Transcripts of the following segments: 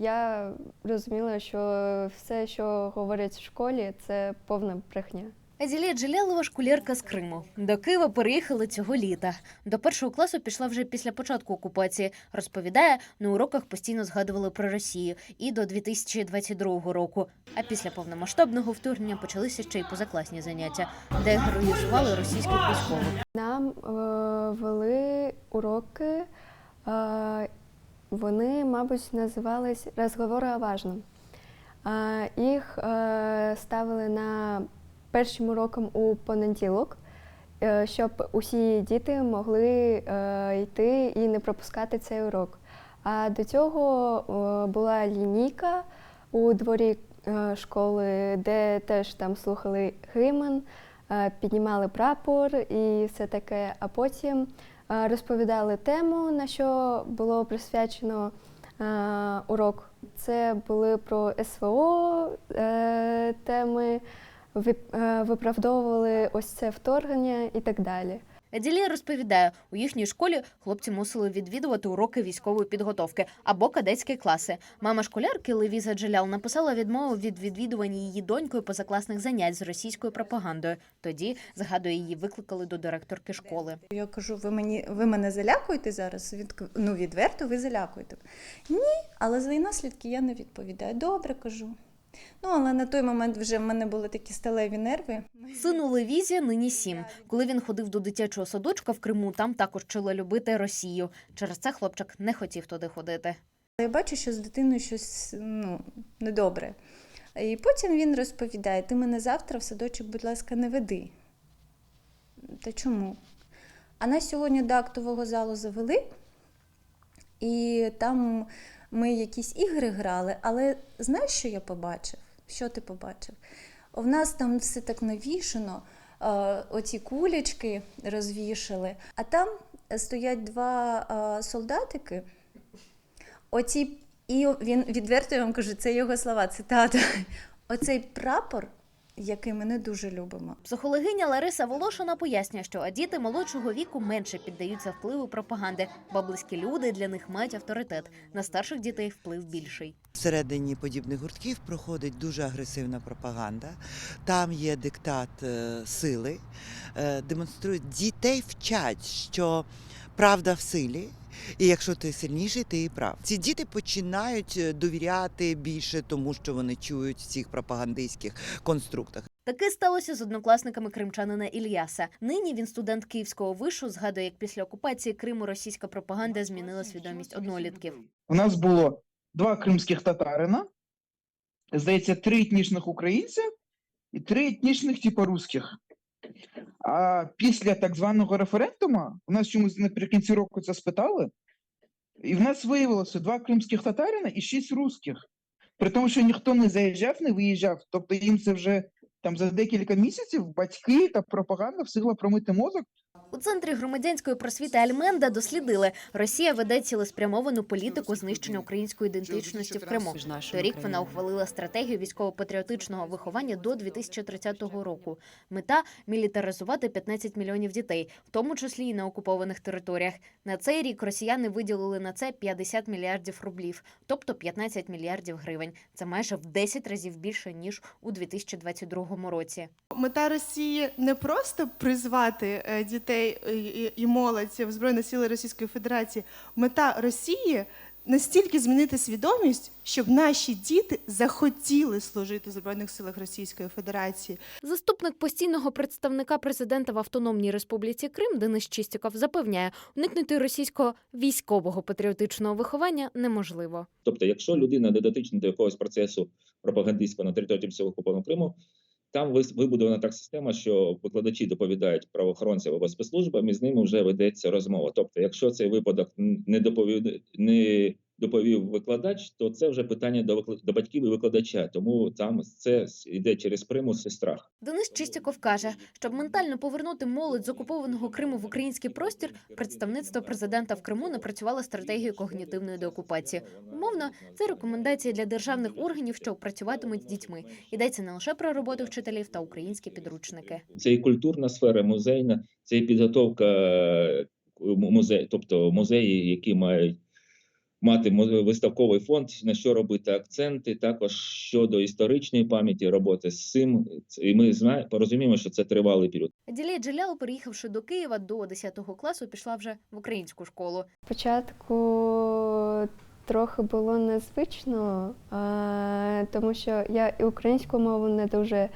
Я розуміла, що все, що говорять в школі, це повна брехня. Аділія Джелялова школярка з Криму. До Києва переїхала цього літа. До першого класу пішла вже після початку окупації. Розповідає, на уроках постійно згадували про Росію і до 2022 року. А після повномасштабного вторгнення почалися ще й позакласні заняття, де героїзували російських військових. Нам е, вели уроки, е, вони, мабуть, називались розговори о важном. Їх е, ставили на першим уроком у понеділок, е, щоб усі діти могли е, йти і не пропускати цей урок. А до цього була лінійка у дворі школи, де теж там слухали е, піднімали прапор і все таке. А потім е, розповідали тему, на що було присвячено е, урок. Це були про СВО е, теми, е, виправдовували ось це вторгнення і так далі. Аділія розповідає, у їхній школі хлопці мусили відвідувати уроки військової підготовки або кадетські класи. Мама школярки Левіза Джелял написала відмову від відвідування її донькою позакласних занять з російською пропагандою. Тоді, згадує, її викликали до директорки школи. Я кажу, ви мені ви мене залякуєте зараз? Від, ну, відверто ви залякуєте. Ні, але за її наслідки я не відповідаю. Добре, кажу. Ну, але на той момент вже в мене були такі сталеві нерви. Сину Левізі нині сім. Коли він ходив до дитячого садочка в Криму, там також вчили любити Росію. Через це хлопчик не хотів туди ходити. Я бачу, що з дитиною щось ну, недобре. І потім він розповідає: ти мене завтра в садочок, будь ласка, не веди. Та чому? А нас сьогодні до актового залу завели, і там ми якісь ігри грали, але знаєш, що я побачив? Що ти побачив? У нас там все так навішано, е, оці кулечки розвішали, а там стоять два е, солдатики. Оці, і він відверто я вам кажу, це його слова, цитата. Оцей прапор, який ми не дуже любимо. Психологиня Лариса Волошина пояснює, що діти молодшого віку менше піддаються впливу пропаганди, бо близькі люди для них мають авторитет. На старших дітей вплив більший. Всередині подібних гуртків проходить дуже агресивна пропаганда. Там є диктат е, сили, е, демонструють дітей вчать, що правда в силі. І якщо ти сильніший, ти і прав. Ці діти починають е, довіряти більше тому, що вони чують в цих пропагандистських конструктах. Таке сталося з однокласниками кримчанина Ільяса. Нині він студент Київського вишу. Згадує, як після окупації Криму російська пропаганда змінила свідомість однолітків. У нас було два кримських татарина, здається, три етнічних українця і три етнічних, типу, русських. А після так званого референдуму у нас чомусь наприкінці року це спитали, і в нас виявилося два кримських татарина і шість русських. При тому, що ніхто не заїжджав, не виїжджав. Тобто їм це вже там за декілька місяців батьки та пропаганда встигла промити мозок. У центрі громадянської просвіти Альменда дослідили, Росія веде цілеспрямовану політику знищення української ідентичності в Криму. Торік вона ухвалила стратегію військово-патріотичного виховання до 2030 року. Мета мілітаризувати 15 мільйонів дітей, в тому числі і на окупованих територіях. На цей рік росіяни виділили на це 50 мільярдів рублів, тобто 15 мільярдів гривень. Це майже в 10 разів більше ніж у 2022 році. Мета Росії не просто призвати е, дітей і- і молодь в Збройні сили Російської Федерації. Мета Росії настільки змінити свідомість, щоб наші діти захотіли служити в Збройних силах Російської Федерації. Заступник постійного представника президента в Автономній Республіці Крим Денис Чистіков запевняє, уникнути російського військового патріотичного виховання неможливо. Тобто, якщо людина не дотична до якогось процесу пропагандистського на території тимчасово окупованого Криму, там вибудована так система, що викладачі доповідають правоохоронцям або спецслужбам, і з ними вже ведеться розмова. Тобто, якщо цей випадок не доповів не доповів викладач, то це вже питання до до батьків і викладача. Тому там це йде через примус і страх. Денис Чистіков каже, щоб ментально повернути молодь з окупованого Криму в український простір, представництво президента в Криму напрацювало стратегію когнітивної деокупації. Умовно, це рекомендації для державних органів, що працюватимуть з дітьми. Йдеться не лише про роботу вчителів та українські підручники. Це і культурна сфера, музейна, це і підготовка е, му- музей, тобто музеї, які мають мати виставковий фонд, на що робити акценти, також щодо історичної пам'яті роботи з цим. І ми знаємо, порозуміємо, що це тривалий період. Ділія Джелял, переїхавши до Києва до 10 класу, пішла вже в українську школу. Спочатку трохи було незвично, тому що я і українську мову не дуже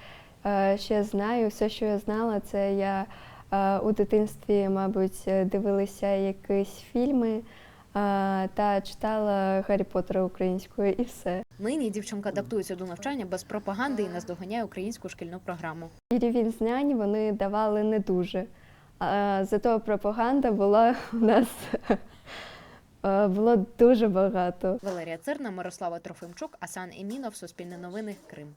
ще знаю. Все, що я знала, це я у дитинстві, мабуть, дивилася якісь фільми та читала Гаррі Поттера українською і все. Нині дівчинка адаптується до навчання без пропаганди і наздоганяє українську шкільну програму. І рівень знань вони давали не дуже. А зато пропаганда була у нас е, було дуже багато. Валерія Цирна, Мирослава Трофимчук, Асан Емінов, Суспільне новини, Крим.